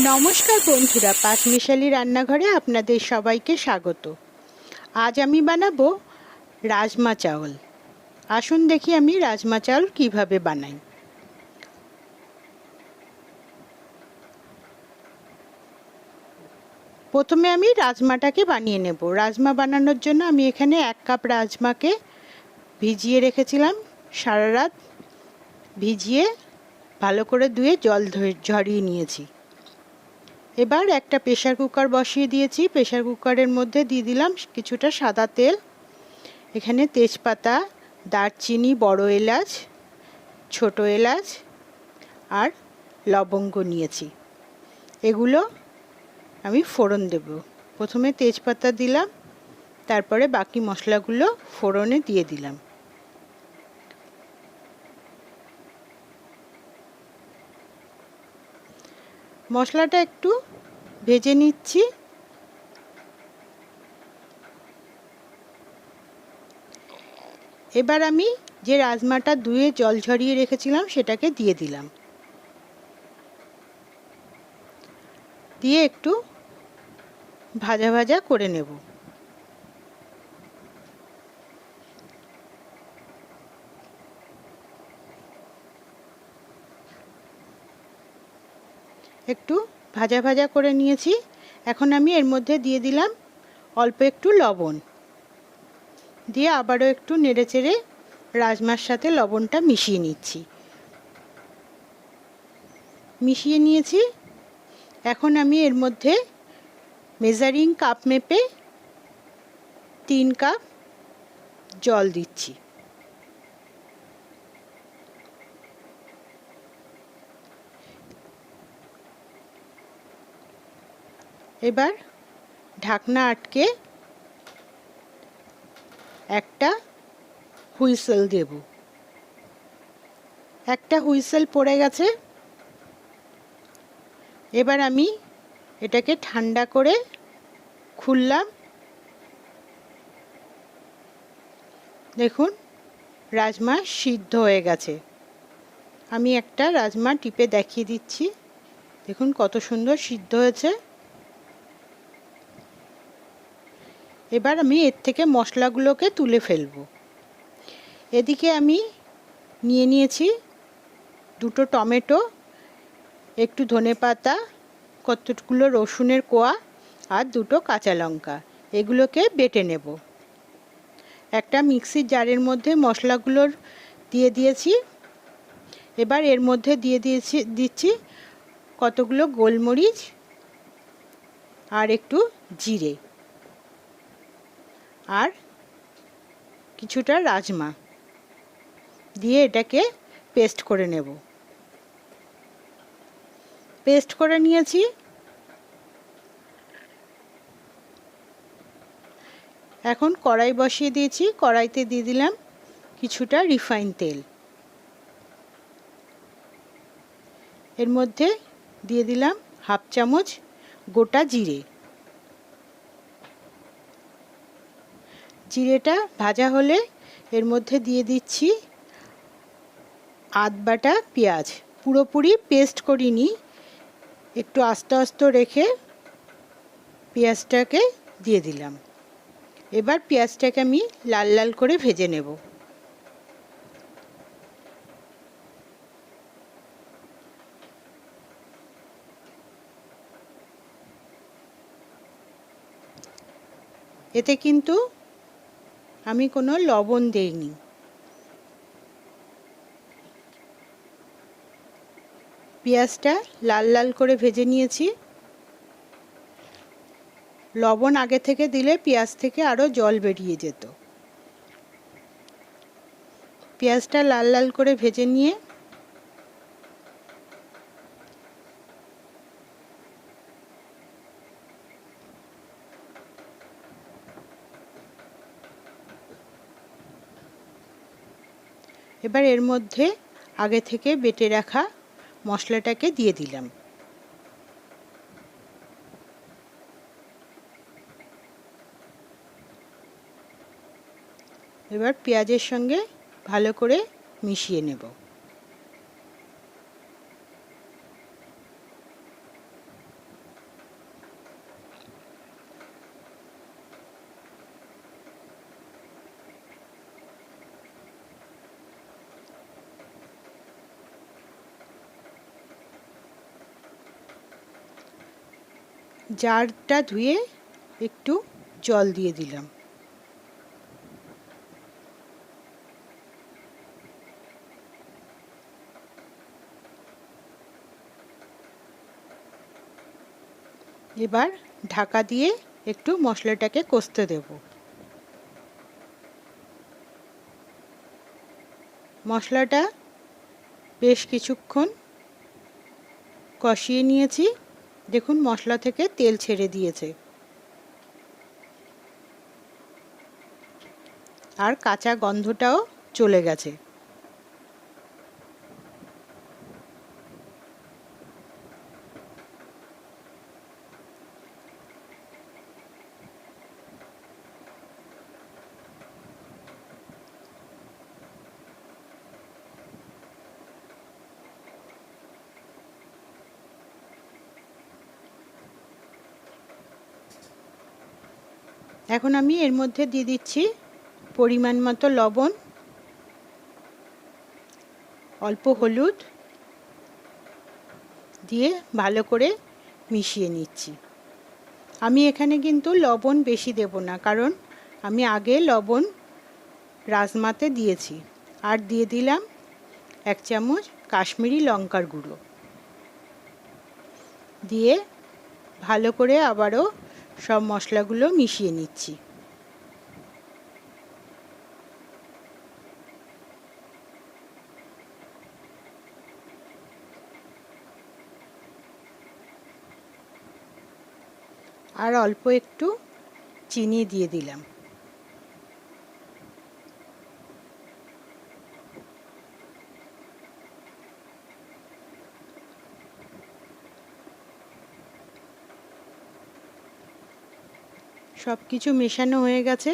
নমস্কার বন্ধুরা পাঁচমিশালি রান্নাঘরে আপনাদের সবাইকে স্বাগত। আজ আমি বানাবো রাজমা চাউল। আসুন দেখি আমি রাজমা চাউল কীভাবে বানাই। প্রথমে আমি রাজমাটাকে বানিয়ে নেব। রাজমা বানানোর জন্য আমি এখানে এক কাপ রাজমাকে ভিজিয়ে রেখেছিলাম। সারা রাত ভিজিয়ে ভালো করে ধুয়ে জল ঝরিয়ে নিয়েছি। এবার একটা প্রেশার কুকার বসিয়ে দিয়েছি। প্রেশার কুকারের মধ্যে দিয়ে দিলাম কিছুটা সাদা তেল। এখানে তেজপাতা, দারচিনি, বড় এলাচ, ছোট এলাচ আর লবঙ্গ নিয়েছি। এগুলো আমি ফোড়ন দেব। প্রথমে তেজপাতা দিলাম, তারপরে বাকি মশলাগুলো ফোড়নে দিয়ে দিলাম। মশলাটা একটু ভেজে নিচ্ছি। এবার আমি যে রাজমাটা ধুয়ে জল ঝরিয়ে রেখেছিলাম সেটাকে দিয়ে দিলাম। দিয়ে একটু ভাজা ভাজা করে নেব। একটু ভাজা ভাজা করে নিয়েছি। এখন আমি এর মধ্যে দিয়ে দিলাম অল্প একটু লবণ। দিয়ে আবারও একটু নেড়ে চেড়ে রাজমার সাথে লবণটা মিশিয়ে নিচ্ছি। মিশিয়ে নিয়েছি। এখন আমি এর মধ্যে মেজারিং কাপ মেপে তিন কাপ জল দিচ্ছি। এবার ঢাকনা আটকে একটা হুইসেল দেব। একটা হুইসেল পড়ে গেছে। এবার আমি এটাকে ঠান্ডা করে খুললাম। দেখুন, রাজমা সিদ্ধ হয়ে গেছে। আমি একটা রাজমা টিপে দেখিয়ে দিচ্ছি। দেখুন কত সুন্দর সিদ্ধ হয়েছে। এবার আমি এর থেকে মশলাগুলোকে তুলে ফেলব। এদিকে আমি নিয়ে নিয়েছি দুটো টমেটো, একটু ধনে পাতা, কতগুলো রসুনের কোয়া আর দুটো কাঁচা লঙ্কা। এগুলোকে বেটে নেব। একটা মিক্সির জারের মধ্যে মশলাগুলোর দিয়ে দিয়েছি। এবার এর মধ্যে দিয়ে দিয়েছি, দিচ্ছি কতগুলো গোলমরিচ আর একটু জিরে। আর কিছুটা রাজমা। দিয়ে এটাকে পেস্ট করে নেব। পেস্ট করে নিয়েছি। এখন কড়াই বসিয়ে দিয়েছি। কড়াইতে দিয়ে দিলাম কিছুটা রিফাইন তেল। এর মধ্যে দিয়ে দিলাম হাফ চামচ গোটা জিরে। জিরেটা ভাজা হলে এর মধ্যে দিয়ে দিচ্ছি আধ বাটা পেঁয়াজ। পুরোপুরি পেস্ট করিনি। একটু আস্তে আস্তে রেখে পেঁয়াজটাকে দিয়ে দিলাম। এবার পেঁয়াজটাকে আমি লাল লাল করে ভেজে নেব। এতে কিন্তু আমি কোনো লবণ দেইনি। পেঁয়াজটা লাল লাল করে ভেজে নিয়েছি। লবণ আগে থেকে দিলে পেঁয়াজ থেকে আরও জল বেরিয়ে যেত। পেঁয়াজটা লাল লাল করে ভেজে নিয়ে এবার এর মধ্যে আগে থেকে বেটে রাখা মশলাটাকে দিয়ে দিলাম। এবার পেঁয়াজের সঙ্গে ভালো করে মিশিয়ে নেব। জারটা ধুয়ে একটু জল দিয়ে দিলাম। এবার ঢাকা দিয়ে একটু মশলাটাকে কষতে দেব। মশলাটা বেশ কিছুক্ষণ কষিয়ে নিয়েছি। দেখুন মশলা থেকে তেল ছেড়ে দিয়েছে। আর কাঁচা গন্ধটাও চলে গেছে। এখন আমি এর মধ্যে দিয়ে দিচ্ছি পরিমাণ মতো লবণ, অল্প হলুদ দিয়ে ভালো করে মিশিয়ে নিচ্ছি। আমি এখানে কিন্তু লবণ বেশি দেব না, কারণ আমি আগে লবণ রাজমাতে দিয়েছি আর দিয়ে দিলাম এক চামচ কাশ্মীরি লঙ্কার গুঁড়ো। দিয়ে ভালো করে আবারও সব মশলাগুলো মিশিয়ে নিচ্ছি। আর অল্প একটু চিনি দিয়ে দিলাম। সব কিছু মেশানো হয়ে গেছে।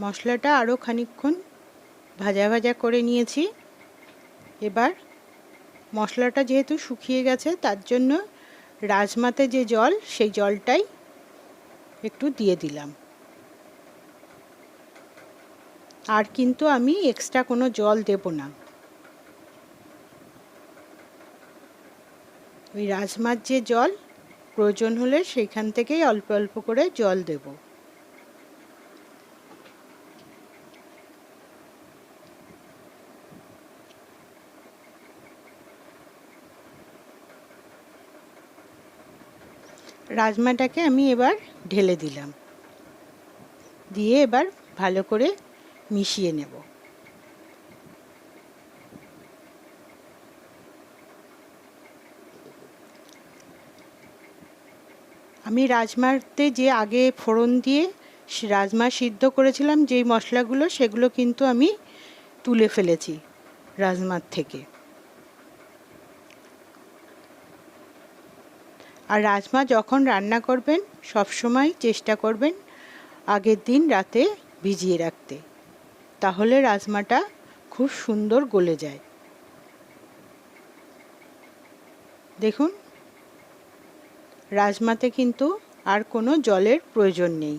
মশলাটা আরও খানিক্ষণ ভাজা ভাজা করে নিয়েছি। এবার মশলাটা যেহেতু শুকিয়ে গেছে, তার জন্য রাজমাতে যে জল, সেই জলটাই একটু দিয়ে দিলাম। আর কিন্তু আমি এক্সট্রা কোনো জল দেব না। ওই রাজমার যে জল, প্রয়োজন হলে সেইখান থেকেই অল্প অল্প করে জল দেব। রাজমাটাকে আমি এবার ঢেলে দিলাম। দিয়ে এবার ভালো করে মিশিয়ে নেব। আমি রাজমাতে যে আগে ফোড়ন দিয়ে রাজমা সিদ্ধ করেছিলাম, যেই মশলাগুলো, সেগুলো কিন্তু আমি তুলে ফেলেছি রাজমার থেকে। আর রাজমা যখন রান্না করবেন সবসময় চেষ্টা করবেন আগের দিন রাতে ভিজিয়ে রাখতে, তাহলে রাজমাটা খুব সুন্দর গলে যায়। দেখুন রাজমাতে কিন্তু আর কোনো জলের প্রয়োজন নেই।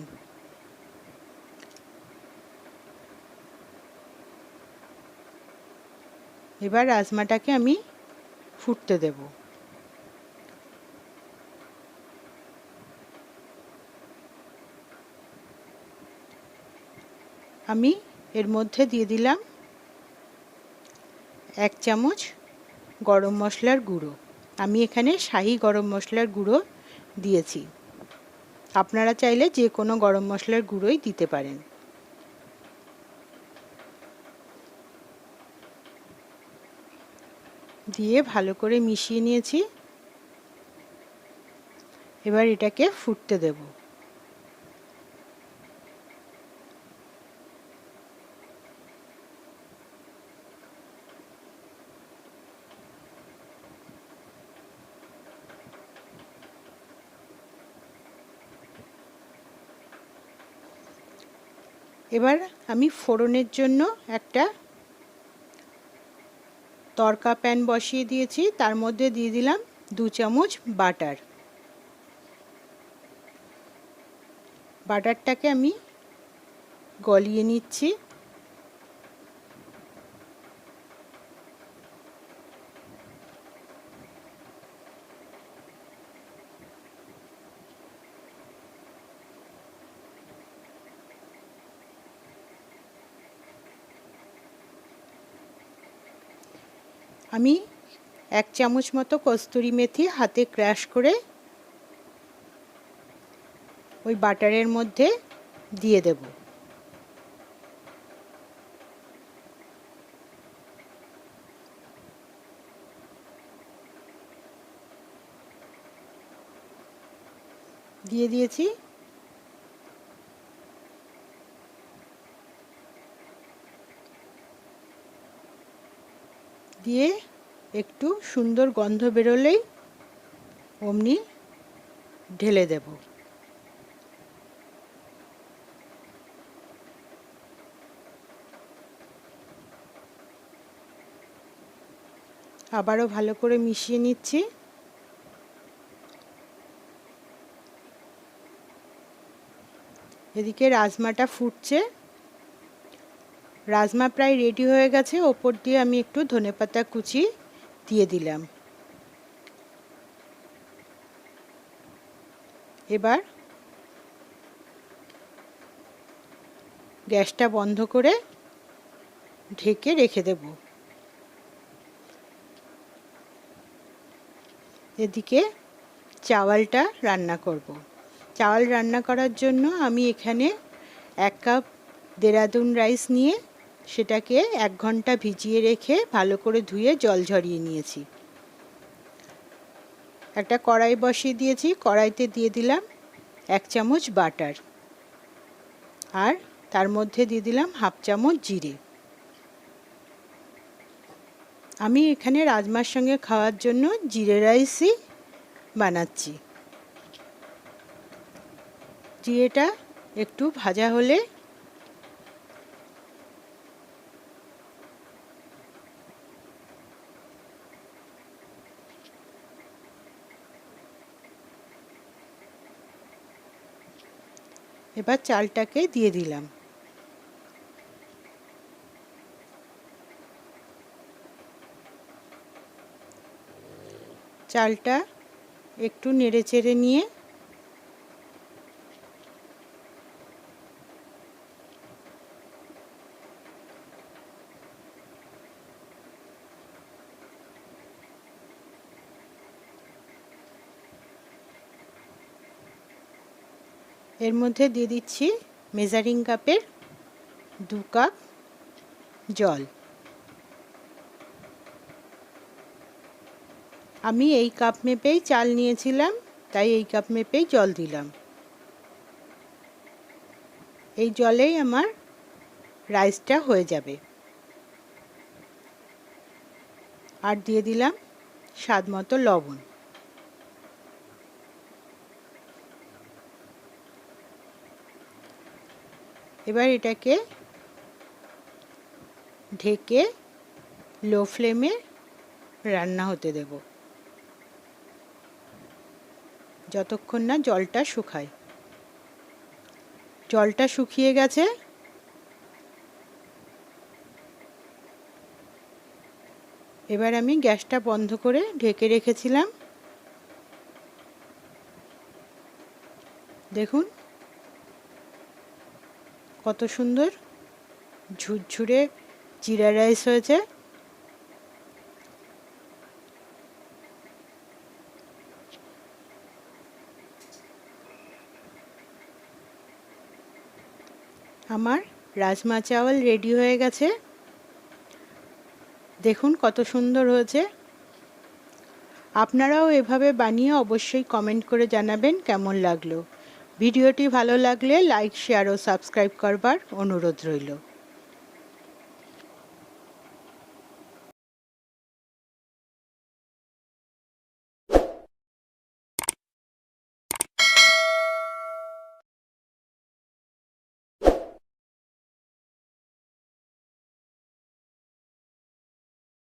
এবার রাজমাটাকে আমি ফুটতে দেব। আমি এর মধ্যে দিয়ে দিলাম এক চামচ গরম মশলার গুঁড়ো। আমি এখানে শাহি গরম মশলার গুঁড়ো দিয়েছি। আপনারা চাইলে যে কোনো গরম মশলার গুঁড়োই দিতে পারেন। দিয়ে ভালো করে মিশিয়ে নিয়েছি। এবার এটাকে ফুটতে দেবো। এবার আমি ফোড়নের জন্য একটা তরকা প্যান বসিয়ে দিয়েছি। তার মধ্যে দিয়ে দিলাম দু চামচ বাটার। বাটারটাকে আমি গলিয়ে নিচ্ছি। আমি এক চামচ মতো কস্তুরি মেথি হাতে ক্র্যাশ করে ওই বাটারের মধ্যে দিয়ে দেব। দিয়ে দিয়েছি। দিয়ে একটু সুন্দর গন্ধ বেরোলেই অমনি ঢেলে দেব। আবারও ভালো করে মিশিয়ে নিচ্ছি। এদিকে রাজমাটা ফুটছে। রাজমা প্রায় রেডি হয়ে গেছে। ওপর দিয়ে আমি একটু ধনেপাতা কুচি দিয়ে দিলাম। এবার গ্যাসটা বন্ধ করে ঢেকে রেখে দেব। এদিকে চাওয়ালটা রান্না করব। চাওয়াল রান্না করার জন্য আমি এখানে এক কাপ দেরাদুন রাইস নিয়ে সেটাকে এক ঘণ্টা ভিজিয়ে রেখে ভালো করে ধুয়ে জল ঝরিয়ে নিয়েছি। একটা কড়াই বসিয়ে দিয়েছি, কড়াইতে দিয়ে দিলাম এক চামচ বাটার আর তার মধ্যে দিয়ে দিলাম হাফ চামচ জিরে। আমি এখানে রাজমার সঙ্গে খাওয়ার জন্য জিরে রাইসই বানাচ্ছি। জিরেটা একটু ভাজা হলে এবার চালটাকে দিয়ে দিলাম। চালটা একটু নেড়ে চেড়ে নিয়ে এর মধ্যে দিয়ে দিচ্ছি মেজারিং কাপের দু কাপ জল। আমি এই কাপ মেপেই চাল নিয়েছিলাম, তাই এই কাপ মেপেই জল দিলাম। এই জলেই আমার রাইসটা হয়ে যাবে। আর দিয়ে দিলাম স্বাদ মতো লবণ। এবার এটাকে ঢেকে লো ফ্লেমে রান্না হতে দেব। যতক্ষণ না জলটা শুকায়। জলটা শুকিয়ে গেছে। এবার আমি গ্যাসটা বন্ধ করে ঢেকে রেখেছিলাম। দেখুন কত সুন্দর। ঝুরঝুরে জিরা রাইস হয়েছে। আমার রাজমা চাওয়াল রেডি হয়ে গেছে। দেখুন কত সুন্দর হয়েছে। আপনারাও এভাবে বানিয়ে অবশ্যই কমেন্ট করে জানাবেন কেমন লাগল। ভিডিওটি ভালো লাগলে লাইক শেয়ার ও সাবস্ক্রাইব করবার অনুরোধ রইল।